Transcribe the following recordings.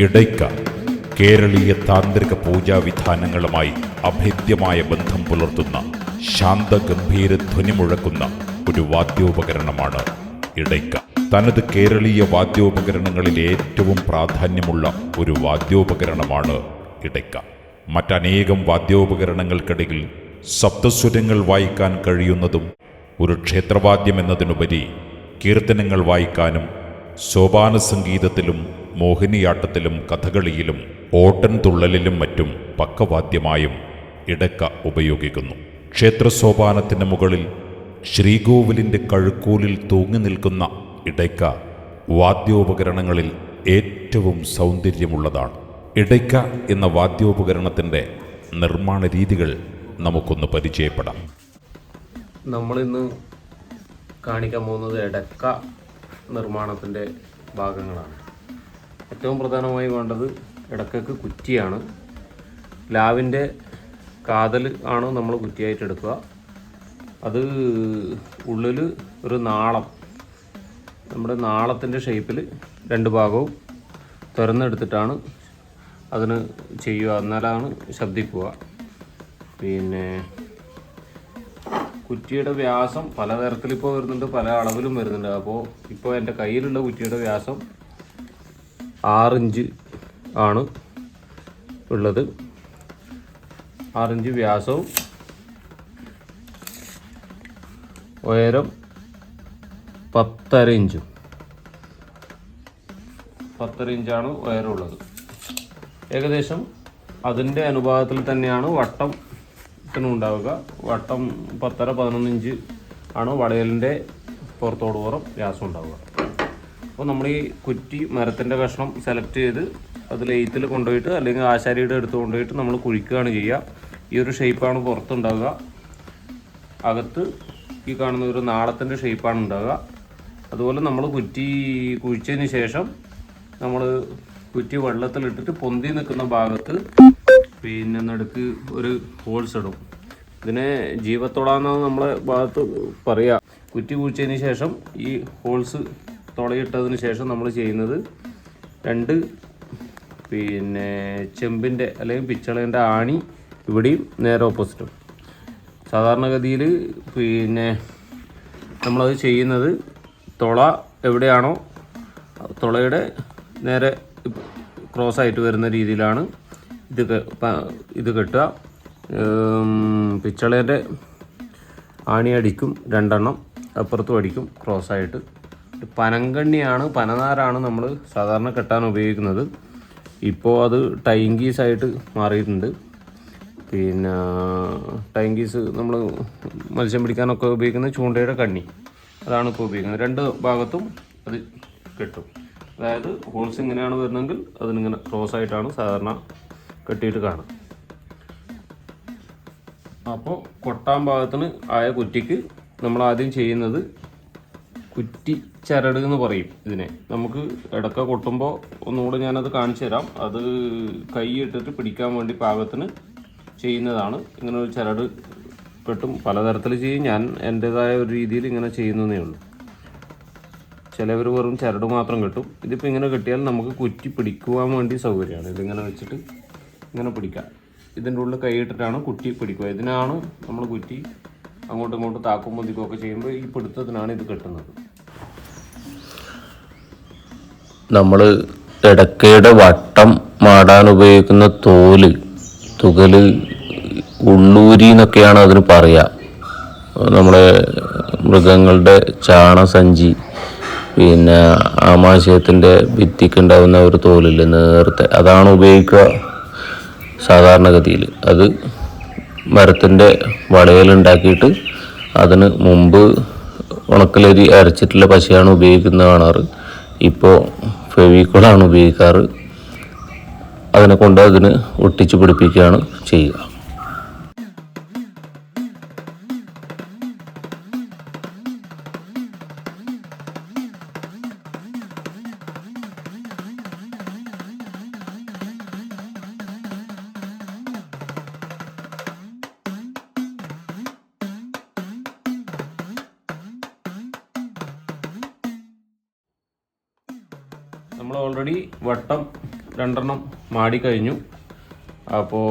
ഇടയ്ക്ക കേരളീയ താന്ത്രിക പൂജാവിധാനങ്ങളുമായി അഭേദ്യമായ ബന്ധം പുലർത്തുന്ന ശാന്തഗംഭീര ധ്വനി മുഴക്കുന്ന ഒരു വാദ്യോപകരണമാണ് ഇടയ്ക്ക. തനത് കേരളീയ വാദ്യോപകരണങ്ങളിൽ ഏറ്റവും പ്രാധാന്യമുള്ള ഒരു വാദ്യോപകരണമാണ് ഇടയ്ക്ക. മറ്റനേകം വാദ്യോപകരണങ്ങൾക്കിടയിൽ സപ്തസ്വരങ്ങൾ വായിക്കാൻ കഴിയുന്നതും ഒരു ക്ഷേത്രവാദ്യം എന്നതിനുപരി കീർത്തനങ്ങൾ വായിക്കാനും സോപാന സംഗീതത്തിലും മോഹിനിയാട്ടത്തിലും കഥകളിയിലും ഓട്ടൻ തുള്ളലിലും മറ്റും പക്കവാദ്യമായും ഇടക്ക ഉപയോഗിക്കുന്നു. ക്ഷേത്ര സോപാനത്തിന് മുകളിൽ ശ്രീകോവിലിന്റെ കഴുക്കൂലിൽ തൂങ്ങി നിൽക്കുന്ന ഇടയ്ക്ക വാദ്യോപകരണങ്ങളിൽ ഏറ്റവും സൗന്ദര്യമുള്ളതാണ്. ഇടയ്ക്ക എന്ന വാദ്യോപകരണത്തിന്റെ നിർമ്മാണ രീതികൾ നമുക്കൊന്ന് പരിചയപ്പെടാം. നമ്മളിന്ന് കാണിക്കാൻ പോകുന്നത് ഇടക്ക നിർമ്മാണത്തിന്റെ ഭാഗങ്ങളാണ്. ഏറ്റവും പ്രധാനമായി വേണ്ടത് എടക്കക്ക് കുറ്റിയാണ്. ലാവിന്റെ കാതൽ ആണ് നമ്മൾ കുറ്റിയായിട്ട് എടുക്കുക. അത് ഉള്ളിൽ ഒരു നാളം നമ്മുടെ നാളത്തിന്റെ ഷേപ്പിൽ രണ്ട് ഭാഗവും തുറന്നെടുത്തിട്ടാണ് അതിന് ചെയ്യുക. എന്നാലാണ് ശബ്ദിക്കുക. പിന്നെ കുറ്റിയുടെ വ്യാസം പലതരത്തിലിപ്പോൾ വരുന്നുണ്ട് പല അളവിലും വരുന്നുണ്ട്. അപ്പോൾ ഇപ്പോൾ എന്റെ കയ്യിലുള്ള കുറ്റിയുടെ വ്യാസം ആറിഞ്ച് ആണ് ഉള്ളത്. ആറിഞ്ച് വ്യാസവും ഉയരം പത്തര ഇഞ്ചും. പത്തര ഇഞ്ചാണ് ഉയരമുള്ളത് ഏകദേശം അതിന്റെ അനുപാതത്തിൽ തന്നെയാണ് വട്ടം ഉണ്ടാവുക. വട്ടം പത്തര പതിനൊന്ന് ഇഞ്ച് ആണ് വളയലിന്റെ പുറത്തോട് പുറം വ്യാസം ഉണ്ടാവുക. അപ്പോൾ നമ്മൾ ഈ കുറ്റി മരത്തിന്റെ കഷ്ണം സെലക്ട് ചെയ്ത് അത് ലെയ്ത്തിൽ കൊണ്ടുപോയിട്ട് അല്ലെങ്കിൽ ആശാരിയുടെ എടുത്ത് കൊണ്ടുപോയിട്ട് നമ്മൾ കുഴിക്കുകയാണ് ചെയ്യുക. ഈ ഒരു ഷേപ്പാണ് പുറത്തുണ്ടാവുക. അകത്ത് ഈ കാണുന്ന ഒരു നാളത്തിന്റെ ഷേപ്പാണ് ഉണ്ടാവുക. അതുപോലെ നമ്മൾ കുറ്റി കുഴിച്ചതിന് ശേഷം നമ്മൾ കുറ്റി വെള്ളത്തിലിട്ടിട്ട് പൊന്തി നിൽക്കുന്ന ഭാഗത്ത് പിന്നെ നടുക്ക് ഒരു ഹോൾസ് ഇടും. ഇതിനെ ജീവത്തോടാന്നാണ് നമ്മളെ ഭാഗത്ത് പറയുക കുറ്റി കുഴിച്ചതിന് ശേഷം ഈ ഹോൾസ് തുളയിട്ടതിന് ശേഷം നമ്മൾ ചെയ്യുന്നത് രണ്ട് പിന്നെ ചെമ്പിന്റെ അല്ലെങ്കിൽ പിച്ചളേന്റെ ആണി ഇവിടെയും നേരെ ഓപ്പോസിറ്റും സാധാരണഗതിയിൽ പിന്നെ നമ്മളത് ചെയ്യുന്നത് തുള എവിടെയാണോ തുളയുടെ നേരെ ക്രോസ് ആയിട്ട് വരുന്ന രീതിയിലാണ് ഇത് ഇത് കെട്ടുക. പിച്ചളേന്റെ ആണി അടിക്കും രണ്ടെണ്ണം അപ്പുറത്തും അടിക്കും ക്രോസ് ആയിട്ട്. പനങ്കണ്ണിയാണ് പനനാരാണ് നമ്മൾ സാധാരണ കെട്ടാൻ ഉപയോഗിക്കുന്നത്. ഇപ്പോൾ അത് ടൈങ്കീസ് ആയിട്ട് മാറിയിട്ടുണ്ട്. പിന്നെ ടൈങ്കീസ് നമ്മൾ മത്സ്യം പിടിക്കാനൊക്കെ ഉപയോഗിക്കുന്ന ചൂണ്ടയുടെ കണ്ണി. അതാണ് ഇപ്പോൾ ഉപയോഗിക്കുന്നത്. രണ്ട് ഭാഗത്തും അത് കെട്ടും. അതായത് ഹോൾസ് ഇങ്ങനെയാണ് വരുന്നതെങ്കിൽ അതിനിങ്ങനെ ക്ലോസ് ആയിട്ടാണ് സാധാരണ കെട്ടിയിട്ട് കാണുക. അപ്പോൾ കൊട്ടാൻ ഭാഗത്തിന് ആയ കുറ്റിക്ക് നമ്മൾ ആദ്യം ചെയ്യുന്നത് കുറ്റി ചരട് എന്ന് പറയും ഇതിനെ. നമുക്ക് ഇടക്ക കൊട്ടുമ്പോൾ ഒന്നുകൂടെ ഞാനത് കാണിച്ചു തരാം. അത് കൈ ഇട്ടിട്ട് പിടിക്കാൻ വേണ്ടി പാകത്തിന് ചെയ്യുന്നതാണ്. ഇങ്ങനെ ഒരു ചരട് പെട്ടും പലതരത്തിൽ ചെയ്യും. ഞാൻ എന്റെതായ ഒരു രീതിയിൽ ഇങ്ങനെ ചെയ്യുന്നതേ ഉള്ളൂ. ചിലവർ വെറും ചരട് മാത്രം കിട്ടും. ഇതിപ്പോൾ ഇങ്ങനെ കിട്ടിയാൽ നമുക്ക് കുറ്റി പിടിക്കുവാൻ വേണ്ടി സൗകര്യമാണ്. ഇതിങ്ങനെ വെച്ചിട്ട് ഇങ്ങനെ പിടിക്കാം. ഇതിന്റെ ഉള്ളിൽ കൈയിട്ടിട്ടാണ് കുറ്റി പിടിക്കുക. ഇതിനാണ് നമ്മൾ കുറ്റി അങ്ങോട്ടും ഇങ്ങോട്ടും താക്കും പൊന്തിക്കും ഒക്കെ ചെയ്യുമ്പോൾ ഈ പിടുത്തത്തിനാണ് ഇത് കെട്ടുന്നത്. നമ്മൾ ഇടക്കയുടെ വട്ടം മാടാൻ ഉപയോഗിക്കുന്ന തോൽ തുകൽ ഉള്ളൂരി എന്നൊക്കെയാണ് അതിന് പറയുക നമ്മുടെ മൃഗങ്ങളുടെ ചാണസഞ്ചി പിന്നെ ആമാശയത്തിന്റെ ഭിത്തിക്ക് ഉണ്ടാകുന്ന ഒരു തോലില്ലേ നേരത്തെ അതാണ് ഉപയോഗിക്കുക സാധാരണഗതിയിൽ. അത് മരത്തിന്റെ വളയലുണ്ടാക്കിയിട്ട് അതിന് മുമ്പ് ഉണക്കലരി അരച്ചിട്ടുള്ള പശയാണ് ഉപയോഗിക്കുന്നത് കാണാറ്. ഇപ്പോൾ ഫെവിക്കോളാണ് ഉപയോഗിക്കാറ്. അതിനെ കൊണ്ട് അതിന് ഒട്ടിച്ച് പിടിപ്പിക്കുകയാണ് ചെയ്യുക. രണ്ടെണ്ണം മാടിക്കഴിഞ്ഞു അപ്പോൾ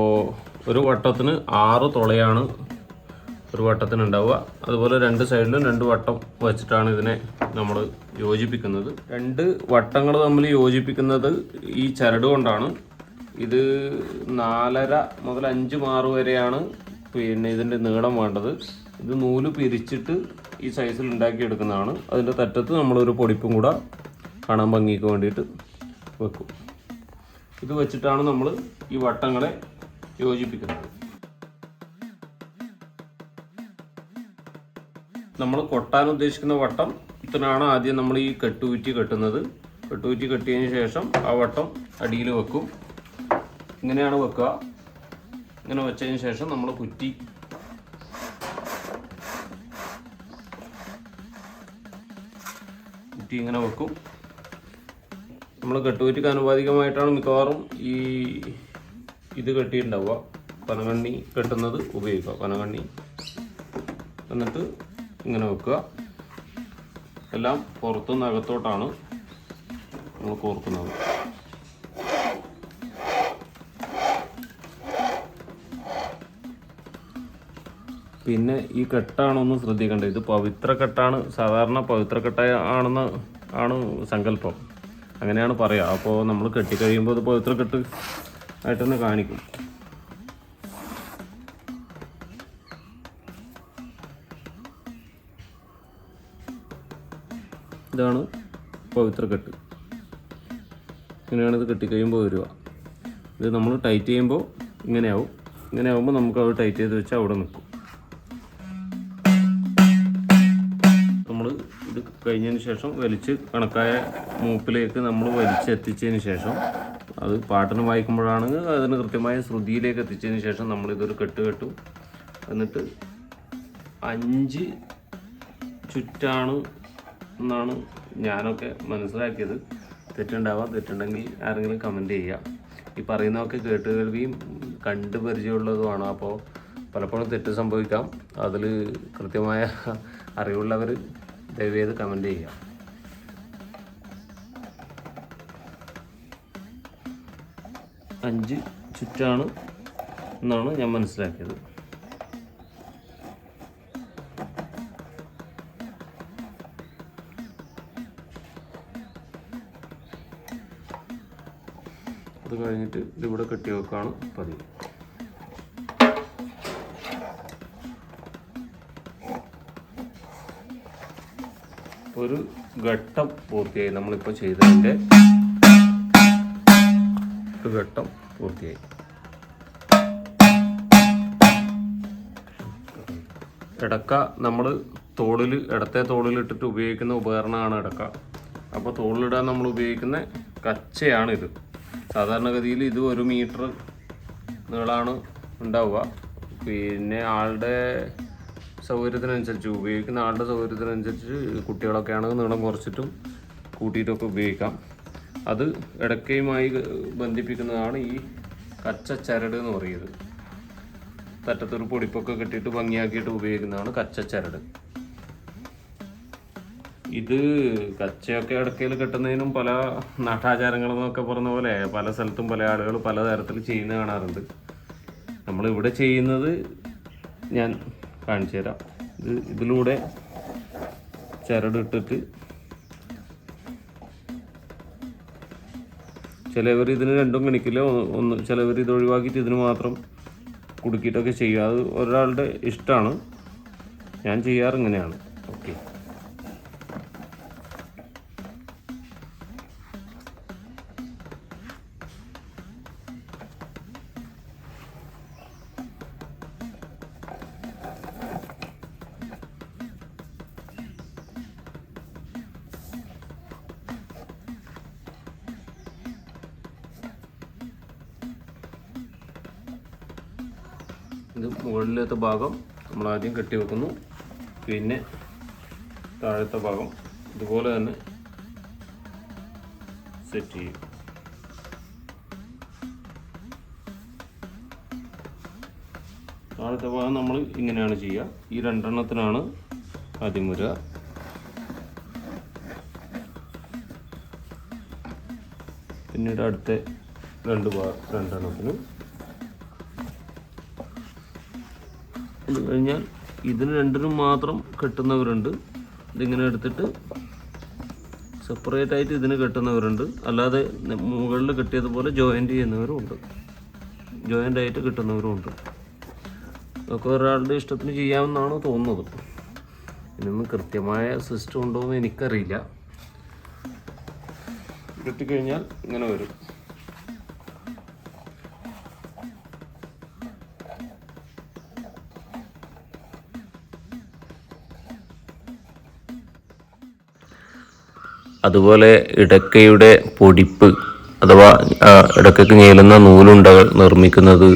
ഒരു വട്ടത്തിന് ആറ് തുളയാണ് ഒരു വട്ടത്തിന് ഉണ്ടാവുക അതുപോലെ രണ്ട് സൈഡിലും രണ്ട് വട്ടം വെച്ചിട്ടാണ് ഇതിനെ നമ്മൾ യോജിപ്പിക്കുന്നത്. രണ്ട് വട്ടങ്ങൾ തമ്മിൽ യോജിപ്പിക്കുന്നത് ഈ ചരട് കൊണ്ടാണ്. ഇത് നാലര മുതൽ അഞ്ച് മാറ് വരെയാണ് പിന്നെ ഇതിന്റെ നീളം വേണ്ടത്. ഇത് നൂൽ പിരിച്ചിട്ട് ഈ സൈസിൽ ഉണ്ടാക്കിയെടുക്കുന്നതാണ്. അതിന്റെ തറ്റത്ത് നമ്മളൊരു പൊടിപ്പും കൂടെ കാണാൻ ഭംഗിക്ക് വേണ്ടിയിട്ട് വെക്കും. ഇത് വെച്ചിട്ടാണ് നമ്മൾ ഈ വട്ടങ്ങളെ യോജിപ്പിക്കുന്നത്. നമ്മൾ കൊട്ടാൻ ഉദ്ദേശിക്കുന്ന വട്ടം ഇത്തനാണ് ആദ്യം നമ്മൾ ഈ കെട്ടുകുറ്റി കെട്ടുന്നത്. കെട്ടുകുറ്റി കെട്ടിയതിന് ശേഷം ആ വട്ടം അടിയിൽ വെക്കും. ഇങ്ങനെയാണ് വെക്കുക. ഇങ്ങനെ വെച്ചതിന് ശേഷം നമ്മൾ കുറ്റി കുറ്റി ഇങ്ങനെ വെക്കും. നമ്മൾ കെട്ടുകുറ്റിക്ക് അനുപാതികമായിട്ടാണ് മിക്കവാറും ഈ ഇത് കെട്ടിയിട്ടുണ്ടാവുക. പനകണ്ണി കെട്ടുന്നത് ഉപയോഗിക്കുക. പനകണ്ണി എന്നിട്ട് ഇങ്ങനെ വെക്കുക. എല്ലാം പുറത്തുനിന്ന് അകത്തോട്ടാണ് നമ്മൾ കോർക്കുന്നത്. പിന്നെ ഈ കെട്ടാണൊന്ന് ശ്രദ്ധിക്കേണ്ടത്. ഇത് പവിത്ര കെട്ടാണ്. സാധാരണ പവിത്ര കെട്ടായ ആണെന്ന് ആണ് സങ്കല്പം. അങ്ങനെയാണ് പറയുക അപ്പോൾ നമ്മൾ കെട്ടിക്കഴിയുമ്പോൾ ഇത് പവിത്ര കെട്ട് ആയിട്ടൊന്ന് കാണിക്കും. ഇതാണ് പവിത്ര കെട്ട്. ഇങ്ങനെയാണ് ഇത് കെട്ടിക്കഴിയുമ്പോൾ വരിക. ഇത് നമ്മൾ ടൈറ്റ് ചെയ്യുമ്പോൾ ഇങ്ങനെയാവും. ഇങ്ങനെയാവുമ്പോൾ നമുക്ക് അത് ടൈറ്റ് ചെയ്ത് വെച്ചാൽ അവിടെ നിൽക്കും. കഴിഞ്ഞതിന് ശേഷം വലിച്ച് കണക്കായ മൂപ്പിലേക്ക് നമ്മൾ വലിച്ചെത്തിച്ചതിന് ശേഷം അത് പാട്ടിന് വായിക്കുമ്പോഴാണ് അതിന് കൃത്യമായ ശ്രുതിയിലേക്ക് എത്തിച്ചതിന് ശേഷം നമ്മളിതൊരു കെട്ട് കെട്ടു. എന്നിട്ട് അഞ്ച് ചുറ്റാണ് എന്നാണ് ഞാനൊക്കെ മനസ്സിലാക്കിയത്. തെറ്റുണ്ടാവാം തെറ്റുണ്ടെങ്കിൽ ആരെങ്കിലും കമന്റ് ചെയ്യാം ഈ പറയുന്നതൊക്കെ കേട്ട് കേൾവിയും കണ്ട് പരിചയമുള്ളതുമാണ്. അപ്പോൾ പലപ്പോഴും തെറ്റ് സംഭവിക്കാം. അതിൽ കൃത്യമായ അറിവുള്ളവർ ദയവേത് കമന്റ് ചെയ്യാം. അഞ്ച് ചുറ്റാണ് എന്നാണ് ഞാൻ മനസ്സിലാക്കിയത്. അത് കഴിഞ്ഞിട്ട് ഇതിവിടെ കെട്ടി വെക്കാണ് പതിവ്. ഒരു ഘട്ടം പൂർത്തിയായി. നമ്മളിപ്പോൾ ചെയ്തതിന്റെ ഒരു ഘട്ടം പൂർത്തിയായി. ഇടക്ക നമ്മൾ തോളിൽ ഇടത്തെ തോളിൽ ഇട്ടിട്ട് ഉപയോഗിക്കുന്ന ഉപകരണമാണ് ഇടക്ക അപ്പോൾ തോളിലിടാൻ നമ്മൾ ഉപയോഗിക്കുന്ന കച്ചയാണ് ഇത്. സാധാരണഗതിയിൽ ഇത് ഒരു മീറ്റർ നീളാണ് ഉണ്ടാവുക. പിന്നെ ആളുടെ സൗകര്യത്തിനനുസരിച്ച് ഉപയോഗിക്കുന്ന ആളുടെ സൗകര്യത്തിനനുസരിച്ച് കുട്ടികളൊക്കെ ആണെങ്കിൽ നീളം കുറച്ചിട്ടും കൂട്ടിയിട്ടൊക്കെ ഉപയോഗിക്കാം. അത് ഇടയ്ക്കയുമായി ബന്ധിപ്പിക്കുന്നതാണ് ഈ കച്ച ചരട് എന്ന് പറയുന്നത്. തറ്റത്തൊരു പൊടിപ്പൊക്കെ കെട്ടിയിട്ട് ഭംഗിയാക്കിയിട്ട് ഉപയോഗിക്കുന്നതാണ് കച്ച ചരട് ഇത് കച്ചയൊക്കെ ഇടയ്ക്കയിൽ കെട്ടുന്നതിനും പല നാട്ടാചാരങ്ങളെന്നൊക്കെ പറഞ്ഞ പോലെ പല സ്ഥലത്തും പല ആളുകൾ പലതരത്തിൽ ചെയ്യുന്ന കാണാറുണ്ട്. നമ്മളിവിടെ ചെയ്യുന്നത് ഞാൻ കാണിച്ചു തരാം ഇത് ഇതിലൂടെ ചരടിട്ടിട്ട് ചിലവർ ഇതിന് രണ്ടും കണിക്കില്ല ഒന്ന് ചിലവർ ഇത് ഒഴിവാക്കിയിട്ട് ഇതിന് മാത്രം കുടുക്കിയിട്ടൊക്കെ ചെയ്യുക. അത് ഒരാളുടെ ഇഷ്ടമാണ് ഞാൻ ചെയ്യാറ് ഇങ്ങനെയാണ്. ഇത് മുകളിലത്തെ ഭാഗം നമ്മൾ ആദ്യം കെട്ടി വെക്കുന്നു. പിന്നെ താഴത്തെ ഭാഗം ഇതുപോലെ തന്നെ സെറ്റ് ചെയ്യും. താഴത്തെ ഭാഗം നമ്മൾ ഇങ്ങനെയാണ് ചെയ്യുക. ഈ രണ്ടെണ്ണത്തിനാണ് ആദ്യം വരിക. പിന്നീട് അടുത്ത രണ്ട് ഭാഗം രണ്ടെണ്ണത്തിനും. ഇത് കഴിഞ്ഞാൽ ഇതിന് രണ്ടിനും മാത്രം കെട്ടുന്നവരുണ്ട്. ഇതിങ്ങനെ എടുത്തിട്ട് സെപ്പറേറ്റ് ആയിട്ട് ഇതിന് കെട്ടുന്നവരുണ്ട്. അല്ലാതെ മുകളിൽ കെട്ടിയതുപോലെ ജോയിന്റ് ചെയ്യുന്നവരും ഉണ്ട്. ജോയിന്റ് ആയിട്ട് കിട്ടുന്നവരും ഉണ്ട്. അതൊക്കെ ഒരാളുടെ ഇഷ്ടത്തിന് ചെയ്യാമെന്നാണ് തോന്നുന്നത്. ഇതിനൊന്നും കൃത്യമായ സിസ്റ്റം ഉണ്ടോ എന്ന് എനിക്കറിയില്ല. കെട്ടിക്കഴിഞ്ഞാൽ ഇങ്ങനെ വരും. അതുപോലെ ഇടക്കയുടെ പൊടിപ്പ് അഥവാ ഇടക്കയ്ക്ക് ഞേലുന്ന നൂലുണ്ടകൾ നിർമ്മിക്കുന്നത്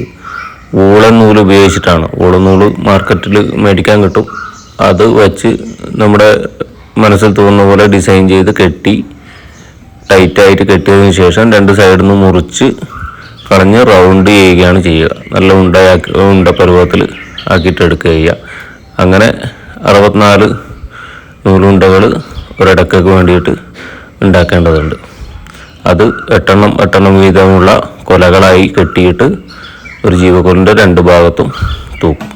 ഓളൻ നൂൽ ഉപയോഗിച്ചിട്ടാണ്. ഓളൻ നൂൽ മാർക്കറ്റിൽ മേടിക്കാൻ കിട്ടും. അത് വച്ച് നമ്മുടെ മനസ്സിൽ തോന്നുന്ന പോലെ ഡിസൈൻ ചെയ്ത് കെട്ടി ടൈറ്റായിട്ട് കെട്ടിയതിന് ശേഷം രണ്ട് സൈഡിൽ നിന്ന് മുറിച്ച് കളഞ്ഞ് റൗണ്ട് ചെയ്യുകയാണ് ചെയ്യുക. നല്ല ഉണ്ടയാക്കി ഉണ്ട പരുവത്തിൽ ആക്കിയിട്ട് ചെയ്യുക. അങ്ങനെ അറുപത്തിനാല് നൂലുണ്ടകൾ ഒരിടക്കൊക്കെ വേണ്ടിയിട്ട് ഉണ്ടാക്കേണ്ടതുണ്ട്. അത് എട്ടെണ്ണം എട്ടെണ്ണം വീതമുള്ള കൊലകളായി കെട്ടിയിട്ട് ഒരു ജീവകൊലിന്റെ രണ്ട് ഭാഗത്തും തൂക്കും.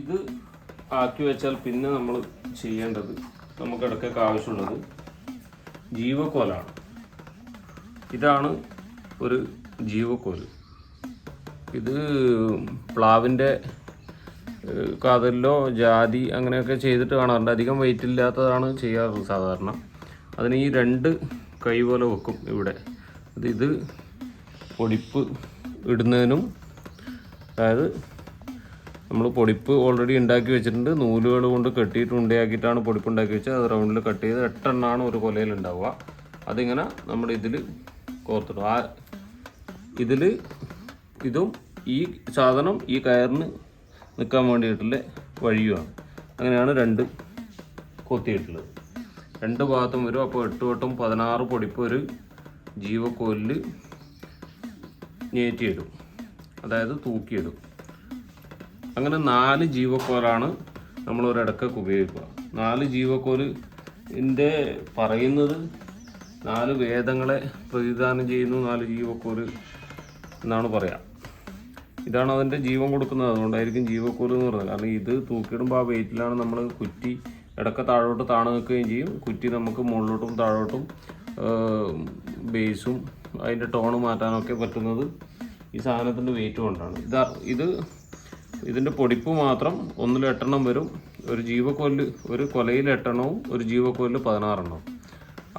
ഇത് ആക്കി വെച്ചാൽ പിന്നെ നമ്മൾ ചെയ്യേണ്ടത് നമുക്ക് ഇടയ്ക്കൊക്കെ ആവശ്യമുള്ളത് ജീവക്കോലാണ് ഇതാണ് ഒരു ജീവക്കോൽ. ഇത് പ്ലാവിന്റെ കാതലിലോ ജാതി അങ്ങനെയൊക്കെ ചെയ്തിട്ട് കാണാറുണ്ട്. അധികം വെയിറ്റ് ഇല്ലാത്തതാണ് ചെയ്യാറ് സാധാരണ. അതിന് ഈ രണ്ട് കൈ പോലെ വെക്കും ഇവിടെ. ഇത് പൊടിപ്പ് ഇടുന്നതിനും അതായത് നമ്മൾ പൊടിപ്പ് ഓൾറെഡി ഉണ്ടാക്കി വെച്ചിട്ടുണ്ട്. നൂലുകൾ കൊണ്ട് കെട്ടിയിട്ട് ഉണ്ടയാക്കിയിട്ടാണ് പൊടിപ്പ് ഉണ്ടാക്കി വെച്ചത്. അത് റൗണ്ടിൽ കട്ട് ചെയ്ത് എട്ടെണ്ണമാണ് ഒരു കൊലയിൽ ഉണ്ടാവുക. അതിങ്ങനെ നമ്മൾ ഇതിൽ കോർത്തിടും. ആ ഇതിൽ ഇതും ഈ സാധനം ഈ കയറിന് നിൽക്കാൻ വേണ്ടിയിട്ടുള്ള വഴിയുമാണ്. അങ്ങനെയാണ് രണ്ട് കൊത്തിയിട്ടുള്ളത്. രണ്ട് ഭാഗത്തും വരും അപ്പോൾ എട്ട് വട്ടം പതിനാറ് പൊടിപ്പ് ഒരു ജീവക്കോലിൽ ഞേറ്റിയിടും. അതായത് തൂക്കിയിടും. അങ്ങനെ നാല് ജീവക്കോലാണ് നമ്മൾ ഒരിടക്കൊക്കെ ഉപയോഗിക്കുക. നാല് ജീവക്കോൽ ഇതിന്റെ പറയുന്നത് നാല് വേദങ്ങളെ പ്രതിദാനം ചെയ്യുന്നു നാല് ജീവക്കോൽ എന്നാണ് പറയാം. ഇതാണ് അതിന്റെ ജീവൻ കൊടുക്കുന്നത്. അതുകൊണ്ടായിരിക്കും ജീവക്കൂൽ എന്ന് പറയുന്നത്. കാരണം ഇത് തൂക്കിയിടുമ്പോൾ ആ വെയിറ്റിലാണ് നമ്മൾ കുറ്റി ഇടയ്ക്ക് താഴോട്ട് താണു നിൽക്കുകയും ചെയ്യും. കുറ്റി നമുക്ക് മുകളിലോട്ടും താഴോട്ടും ബേസും അതിന്റെ ടോണ് മാറ്റാനൊക്കെ പറ്റുന്നത് ഈ സാധനത്തിന്റെ വെയിറ്റ് കൊണ്ടാണ്. ഇത് ഇത് ഇതിന്റെ പൊടിപ്പ് മാത്രം ഒന്നിൽ എട്ടെണ്ണം വരും. ഒരു ജീവക്കൊല്ല് ഒരു കൊലയിൽ എട്ടെണ്ണവും ഒരു ജീവക്കൊല്ല് പതിനാറെണ്ണവും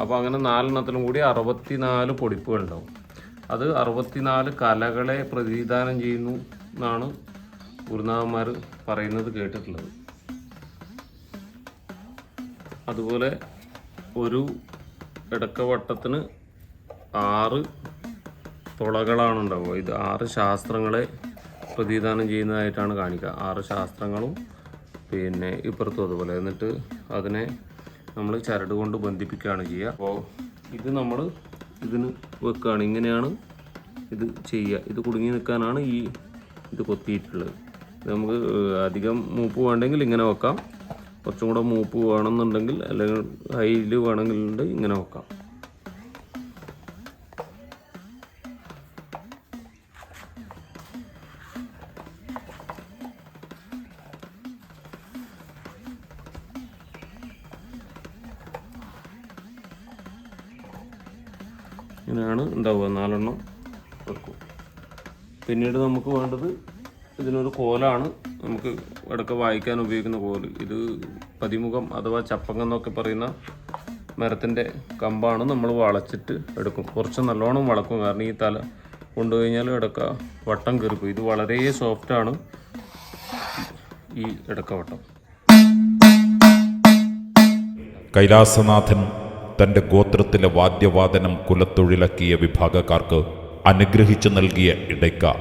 അപ്പോൾ അങ്ങനെ നാലെണ്ണത്തിലും കൂടി അറുപത്തി നാല് ഉണ്ടാവും അത് അറുപത്തിനാല് കലകളെ പ്രതിനിധാനം ചെയ്യുന്നു എന്നാണ് ഗുരുനാഥന്മാർ പറയുന്നത് കേട്ടിട്ടുള്ളത്. അതുപോലെ ഒരു ഇടക്കവട്ടത്തിന് ആറ് തുളകളാണ് ഉണ്ടാവുക ഇത് ആറ് ശാസ്ത്രങ്ങളെ പ്രതിദാനം ചെയ്യുന്നതായിട്ടാണ് കാണിക്കുക ആറ് ശാസ്ത്രങ്ങളും പിന്നെ ഇപ്പുറത്തും അതുപോലെ. എന്നിട്ട് അതിനെ നമ്മൾ ചരട് കൊണ്ട് ബന്ധിപ്പിക്കുകയാണ് ചെയ്യുക. അപ്പോൾ ഇത് നമ്മൾ ഇതിന് വെക്കുകയാണ് ഇങ്ങനെയാണ് ഇത് ചെയ്യുക. ഇത് കുടുങ്ങി നിൽക്കാനാണ് ഈ ഇത് കൊത്തിയിട്ടുള്ളത്. നമുക്ക് അധികം മൂപ്പ് വേണ്ടെങ്കിൽ ഇങ്ങനെ വെക്കാം. കുറച്ചും കൂടെ മൂപ്പ് വേണമെന്നുണ്ടെങ്കിൽ അല്ലെങ്കിൽ ഹൈയിൽ വേണമെങ്കിൽ ഇങ്ങനെ വെക്കാം. ഇങ്ങനെയാണ് ഉണ്ടാവുക നാലെണ്ണം വെക്കും പിന്നീട് നമുക്ക് വേണ്ടത് ഇതിനൊരു കോലാണ് നമുക്ക് ഇടയ്ക്ക് വായിക്കാൻ ഉപയോഗിക്കുന്ന കോൽ. ഇത് പതിമുഖം അഥവാ ചപ്പങ്ങ എന്നൊക്കെ പറയുന്ന മരത്തിന്റെ കമ്പാണ് നമ്മൾ വളച്ചിട്ട് എടുക്കും. കുറച്ച് നല്ലോണം വളക്കും. കാരണം ഈ തല കൊണ്ടുകഴിഞ്ഞാൽ ഇടക്ക വട്ടം കയറിപ്പോയി ഇത് വളരെ സോഫ്റ്റാണ് ഈ ഇടക്ക വട്ടം. കൈലാസനാഥൻ തന്റെ ഗോത്രത്തിലെ വാദ്യവാദനം കുലത്തൊഴിലാക്കിയ വിഭാഗക്കാർക്ക് അനുഗ്രഹിച്ചു നൽകിയ ഇടയ്ക്ക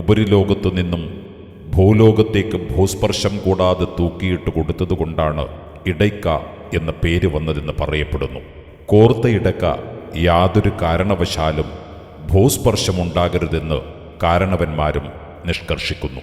ഉപരിലോകത്തു നിന്നും ഭൂലോകത്തേക്ക് ഭൂസ്പർശം കൂടാതെ തൂക്കിയിട്ട് കൊടുത്തതുകൊണ്ടാണ് ഇടയ്ക്ക എന്ന പേര് വന്നതെന്ന് പറയപ്പെടുന്നു. കോർത്ത ഇടയ്ക്ക യാതൊരു കാരണവശാലും ഭൂസ്പർശമുണ്ടാകരുതെന്ന് കാരണവന്മാരും നിഷ്കർഷിക്കുന്നു.